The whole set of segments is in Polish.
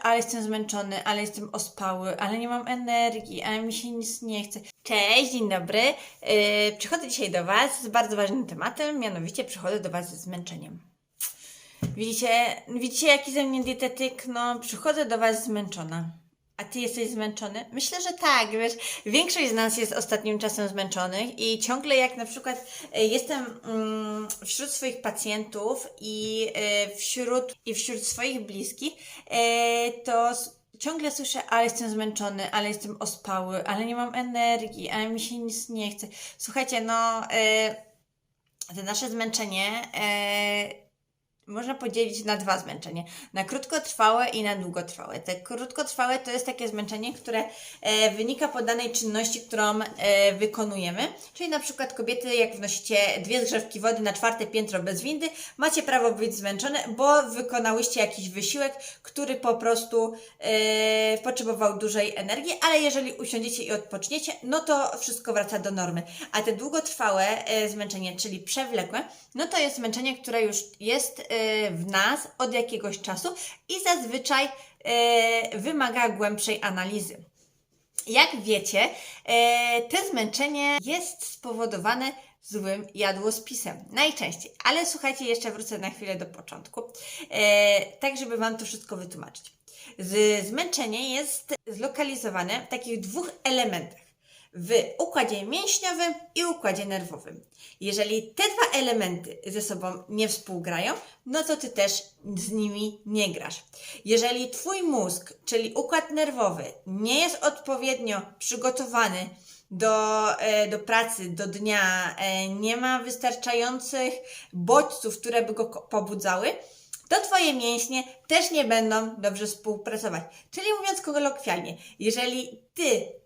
ale jestem zmęczony, ale jestem ospały, ale nie mam energii, ale mi się nic nie chce. Cześć, dzień dobry. Yy, przychodzę dzisiaj do Was z bardzo ważnym tematem, mianowicie przychodzę do Was ze zmęczeniem. Widzicie, widzicie jaki ze mnie dietetyk? No, przychodzę do Was zmęczona. A Ty jesteś zmęczony? Myślę, że tak, wiesz, większość z nas jest ostatnim czasem zmęczonych i ciągle jak na przykład e, jestem mm, wśród swoich pacjentów i e, wśród, i wśród swoich bliskich, e, to ciągle słyszę, ale jestem zmęczony, ale jestem ospały, ale nie mam energii, ale mi się nic nie chce. Słuchajcie, no, to nasze zmęczenie można podzielić na dwa zmęczenia. Na krótkotrwałe i na długotrwałe. Te krótkotrwałe to jest takie zmęczenie, które e, wynika po danej czynności, którą e, wykonujemy. Czyli na przykład kobiety, jak wnosicie dwie zgrzewki wody na czwarte piętro bez windy, macie prawo być zmęczone, bo wykonałyście jakiś wysiłek, który po prostu e, potrzebował dużej energii, ale jeżeli usiądziecie i odpoczniecie, no to wszystko wraca do normy. A te długotrwałe e, zmęczenie, czyli przewlekłe, no to jest zmęczenie, które już jest w nas od jakiegoś czasu i zazwyczaj e, wymaga głębszej analizy. Jak wiecie, e, to zmęczenie jest spowodowane złym jadłospisem. Najczęściej. Ale słuchajcie, jeszcze wrócę na chwilę do początku, tak żeby Wam to wszystko wytłumaczyć. Zmęczenie jest zlokalizowane w takich dwóch elementach. W układzie mięśniowym i układzie nerwowym. Jeżeli te dwa elementy ze sobą nie współgrają, no to ty też z nimi nie grasz. Jeżeli twój mózg, czyli układ nerwowy, nie jest odpowiednio przygotowany do, e, do pracy, do dnia, e, nie ma wystarczających bodźców, które by go pobudzały, to Twoje mięśnie też nie będą dobrze współpracować. Czyli mówiąc kolokwialnie, jeżeli Ty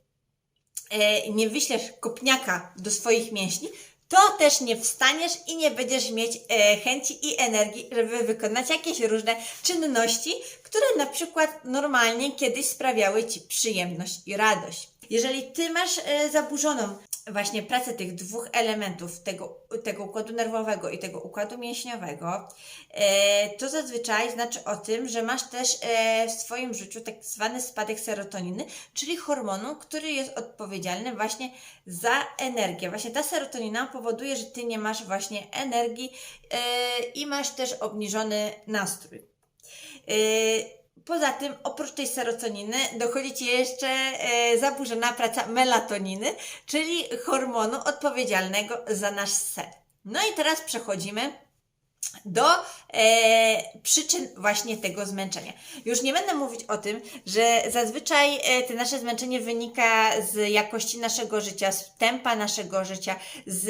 nie wyślesz kopniaka do swoich mięśni, to też nie wstaniesz i nie będziesz mieć e, chęci i energii, żeby wykonać jakieś różne czynności, które na przykład normalnie kiedyś sprawiały Ci przyjemność i radość. Jeżeli Ty masz e, zaburzoną właśnie pracę tych dwóch elementów, tego, tego układu nerwowego i tego układu mięśniowego, e, to zazwyczaj znaczy o tym, że masz też e, w swoim życiu tak zwany spadek serotoniny, czyli hormonu, który jest odpowiedzialny właśnie za energię. Właśnie ta serotonina powoduje, że ty nie masz właśnie energii e, i masz też obniżony nastrój. Poza tym, oprócz tej serotoniny, dochodzi Ci jeszcze e, zaburzona praca melatoniny, czyli hormonu odpowiedzialnego za nasz sen. No i teraz przechodzimy do e, przyczyn właśnie tego zmęczenia. Już nie będę mówić o tym, że zazwyczaj e, to nasze zmęczenie wynika z jakości naszego życia, z tempa naszego życia, z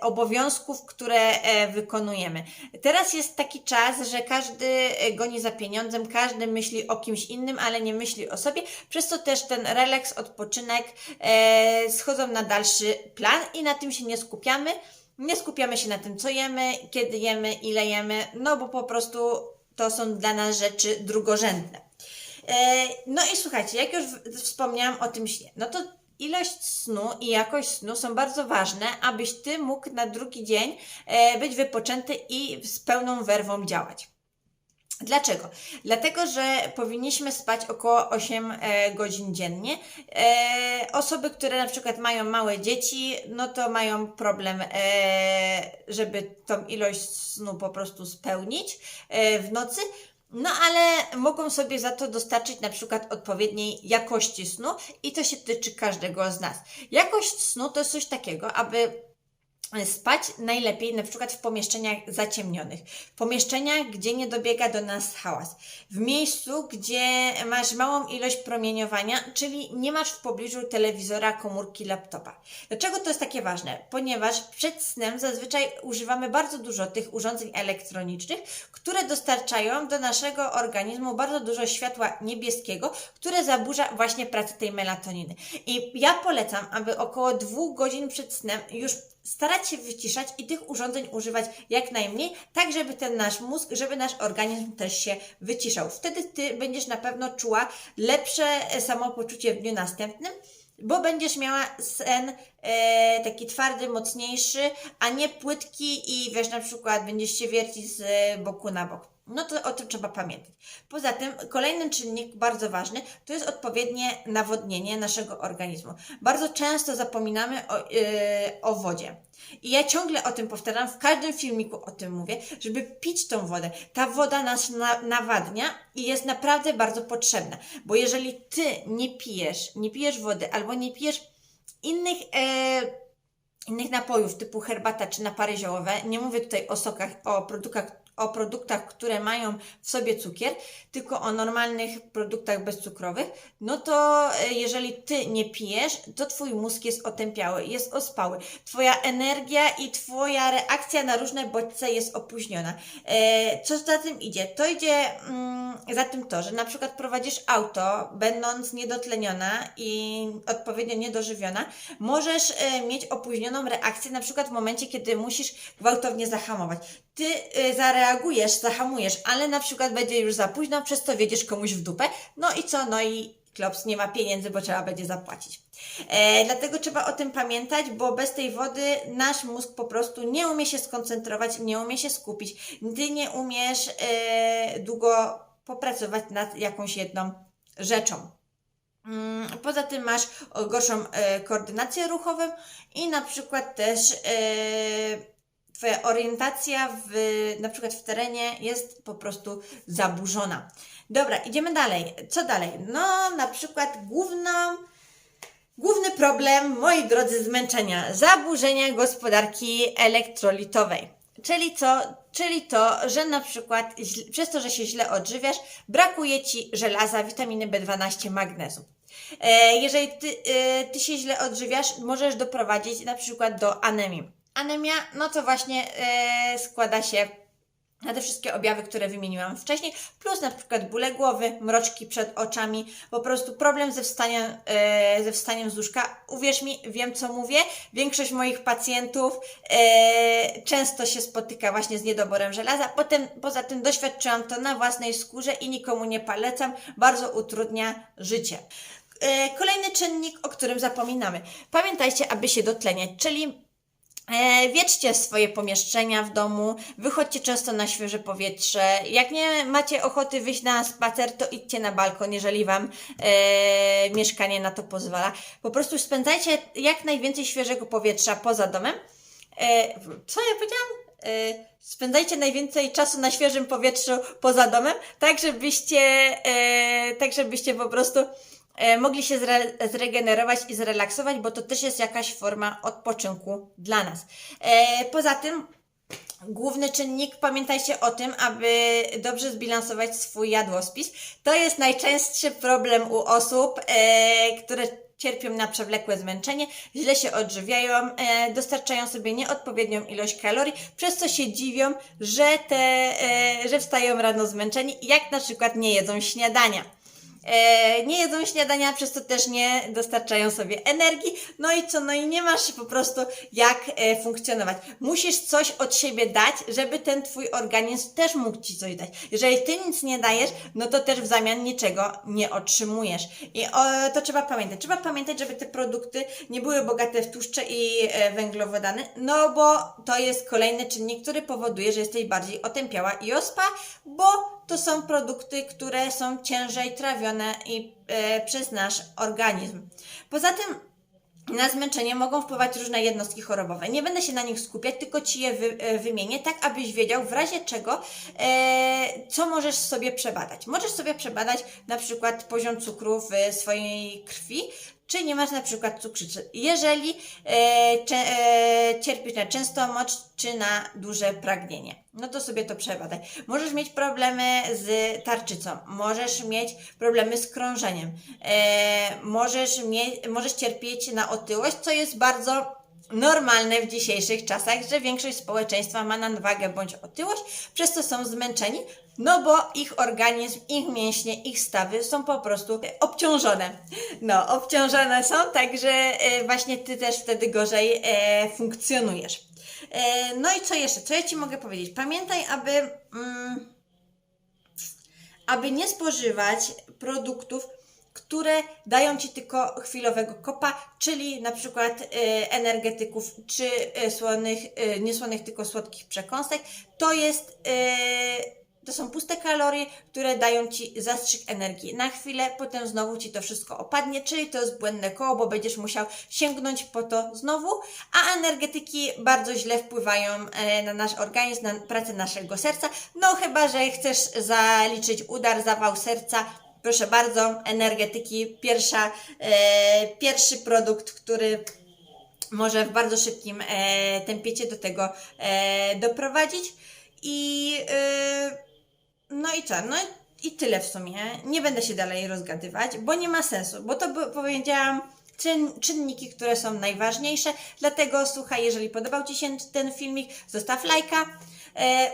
obowiązków, które e, wykonujemy. Teraz jest taki czas, że każdy e, goni za pieniądzem, każdy myśli o kimś innym, ale nie myśli o sobie, przez to też ten relaks, odpoczynek e, schodzą na dalszy plan i na tym się nie skupiamy. Nie skupiamy się na tym, co jemy, kiedy jemy, ile jemy, no bo po prostu to są dla nas rzeczy drugorzędne. E, No i słuchajcie, jak już wspomniałam o tym śnie, no to ilość snu i jakość snu są bardzo ważne, abyś ty mógł na drugi dzień e, być wypoczęty i z pełną werwą działać. Dlaczego? Dlatego, że powinniśmy spać około 8 e, godzin dziennie. E, osoby, które na przykład mają małe dzieci, no to mają problem, e, żeby tą ilość snu po prostu spełnić w nocy. No ale mogą sobie za to dostarczyć na przykład odpowiedniej jakości snu i to się tyczy każdego z nas. Jakość snu to jest coś takiego, aby spać najlepiej na przykład w pomieszczeniach zaciemnionych, w pomieszczeniach, gdzie nie dobiega do nas hałas, w miejscu, gdzie masz małą ilość promieniowania, czyli nie masz w pobliżu telewizora, komórki, laptopa. Dlaczego to jest takie ważne? Ponieważ przed snem zazwyczaj używamy bardzo dużo tych urządzeń elektronicznych, które dostarczają do naszego organizmu bardzo dużo światła niebieskiego, które zaburza właśnie pracę tej melatoniny. I ja polecam, aby około dwóch godzin przed snem już starać się wyciszać i tych urządzeń używać jak najmniej, tak żeby ten nasz mózg, żeby nasz organizm też się wyciszał. Wtedy Ty będziesz na pewno czuła lepsze e, samopoczucie w dniu następnym, bo będziesz miała sen e, taki twardy, mocniejszy, a nie płytki i wiesz, na przykład będziesz się wiercić z e, boku na bok. No to o tym trzeba pamiętać. Poza tym, kolejny czynnik bardzo ważny to jest odpowiednie nawodnienie naszego organizmu. Bardzo często zapominamy o, yy, o wodzie. I ja ciągle o tym powtarzam, w każdym filmiku o tym mówię, żeby pić tą wodę. Ta woda nas na, nawadnia i jest naprawdę bardzo potrzebna. Bo jeżeli ty nie pijesz, nie pijesz wody albo nie pijesz innych. E, innych napojów typu herbata czy napary ziołowe, nie mówię tutaj o sokach, o produktach, o produktach, które mają w sobie cukier, tylko o normalnych produktach bezcukrowych, no to e, jeżeli ty nie pijesz, to twój mózg jest otępiały, jest ospały. Twoja energia i twoja reakcja na różne bodźce jest opóźniona. E, co za tym idzie? To idzie mm, za tym to, że na przykład prowadzisz auto, będąc niedotleniona i odpowiednio niedożywiona, możesz e, mieć opóźnioną reakcję na przykład w momencie, kiedy musisz gwałtownie zahamować. Ty y, zareagujesz, zahamujesz, ale na przykład będzie już za późno, przez to wiedziesz komuś w dupę, no i co? No i klops, nie ma pieniędzy, bo trzeba będzie zapłacić. E, dlatego trzeba o tym pamiętać, bo bez tej wody nasz mózg po prostu nie umie się skoncentrować, nie umie się skupić. Ty nie umiesz e, długo popracować nad jakąś jedną rzeczą. Mm, Poza tym masz gorszą e, koordynację ruchową i na przykład też e, Twoja orientacja w, na przykład w terenie jest po prostu zaburzona. Dobra, idziemy dalej. Co dalej? No, na przykład główną, główny problem, moi drodzy, zmęczenia. Zaburzenia gospodarki elektrolitowej. Czyli co? Czyli to, że na przykład przez to, że się źle odżywiasz, brakuje Ci żelaza, witaminy B12, magnezu. E, jeżeli ty, e, ty się źle odżywiasz, możesz doprowadzić na przykład do anemii. Anemia, no to właśnie e, składa się na te wszystkie objawy, które wymieniłam wcześniej, plus na przykład bóle głowy, mroczki przed oczami, po prostu problem ze wstaniem, e, ze wstaniem z łóżka. Uwierz mi, wiem co mówię, większość moich pacjentów e, często się spotyka właśnie z niedoborem żelaza, potem poza tym doświadczyłam to na własnej skórze i nikomu nie polecam, bardzo utrudnia życie. E, Kolejny czynnik, o którym zapominamy. Pamiętajcie, aby się dotleniać, czyli Wieczcie swoje pomieszczenia w domu, wychodźcie często na świeże powietrze. Jak nie macie ochoty wyjść na spacer, to idźcie na balkon, jeżeli Wam e, mieszkanie na to pozwala. Po prostu spędzajcie jak najwięcej świeżego powietrza poza domem. E, co ja powiedziałam? E, spędzajcie najwięcej czasu na świeżym powietrzu poza domem, tak żebyście, e, tak żebyście po prostu e, mogli się zre, zregenerować i zrelaksować, bo to też jest jakaś forma odpoczynku dla nas. E, poza tym, główny czynnik, pamiętajcie o tym, aby dobrze zbilansować swój jadłospis. To jest najczęstszy problem u osób, e, które cierpią na przewlekłe zmęczenie, źle się odżywiają, e, dostarczają sobie nieodpowiednią ilość kalorii, przez co się dziwią, że, te, e, że wstają rano zmęczeni, jak na przykład nie jedzą śniadania. E, nie jedzą śniadania, przez to też nie dostarczają sobie energii. No i co? No i nie masz po prostu jak e, funkcjonować. Musisz coś od siebie dać, żeby ten twój organizm też mógł ci coś dać. Jeżeli ty nic nie dajesz, no to też w zamian niczego nie otrzymujesz. I o, to trzeba pamiętać. Trzeba pamiętać, żeby te produkty nie były bogate w tłuszcze i e, węglowodany, no bo to jest kolejny czynnik, który powoduje, że jesteś bardziej otępiała i ospa, bo to są produkty, które są ciężej trawione i, e, przez nasz organizm. Poza tym na zmęczenie mogą wpływać różne jednostki chorobowe. Nie będę się na nich skupiać, tylko Ci je wy, e, wymienię, tak abyś wiedział w razie czego, e, co możesz sobie przebadać. Możesz sobie przebadać na przykład poziom cukru w swojej krwi, czy nie masz na przykład cukrzycy. Jeżeli e, cze, e, cierpisz na częstą mocz, czy na duże pragnienie, no to sobie to przebadaj. Możesz mieć problemy z tarczycą, możesz mieć problemy z krążeniem, e, możesz, mie- możesz cierpieć na otyłość, co jest bardzo normalne w dzisiejszych czasach, że większość społeczeństwa ma nadwagę bądź otyłość, przez co są zmęczeni, no bo ich organizm, ich mięśnie, ich stawy są po prostu obciążone. No, obciążone są, także e, właśnie ty też wtedy gorzej e, funkcjonujesz. E, no i co jeszcze? Co ja Ci mogę powiedzieć? Pamiętaj, aby, mm, aby nie spożywać produktów, które dają Ci tylko chwilowego kopa, czyli na przykład e, energetyków, czy e, słonych, e, nie słonych, tylko słodkich przekąsek. To jest, to są puste kalorie, które dają Ci zastrzyk energii na chwilę, potem znowu Ci to wszystko opadnie, czyli to jest błędne koło, bo będziesz musiał sięgnąć po to znowu, a energetyki bardzo źle wpływają e, na nasz organizm, na pracę naszego serca, no chyba, że chcesz zaliczyć udar, zawał serca, proszę bardzo, energetyki, pierwsza, e, pierwszy produkt, który może w bardzo szybkim e, tempie Cię do tego e, doprowadzić i e, no i co, no i tyle w sumie. Nie będę się dalej rozgadywać, bo nie ma sensu, bo to by- powiedziałam czyn, czynniki, które są najważniejsze. Dlatego słuchaj, jeżeli podobał Ci się ten filmik, zostaw lajka,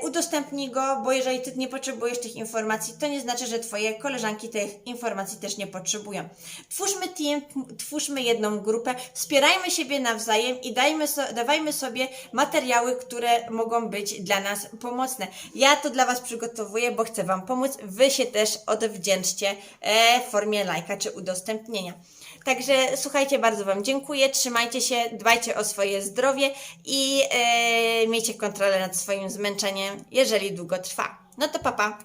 udostępnij go, bo jeżeli Ty nie potrzebujesz tych informacji, to nie znaczy, że Twoje koleżanki tych informacji też nie potrzebują. Twórzmy team, twórzmy jedną grupę, wspierajmy siebie nawzajem i dajmy so, dawajmy sobie materiały, które mogą być dla nas pomocne. Ja to dla Was przygotowuję, bo chcę Wam pomóc. Wy się też odwdzięczcie e, w formie lajka czy udostępnienia. Także słuchajcie, bardzo Wam dziękuję. Trzymajcie się, dbajcie o swoje zdrowie i e, miejcie kontrolę nad swoim zmęczeniem, jeżeli długo trwa. No to papa. Pa.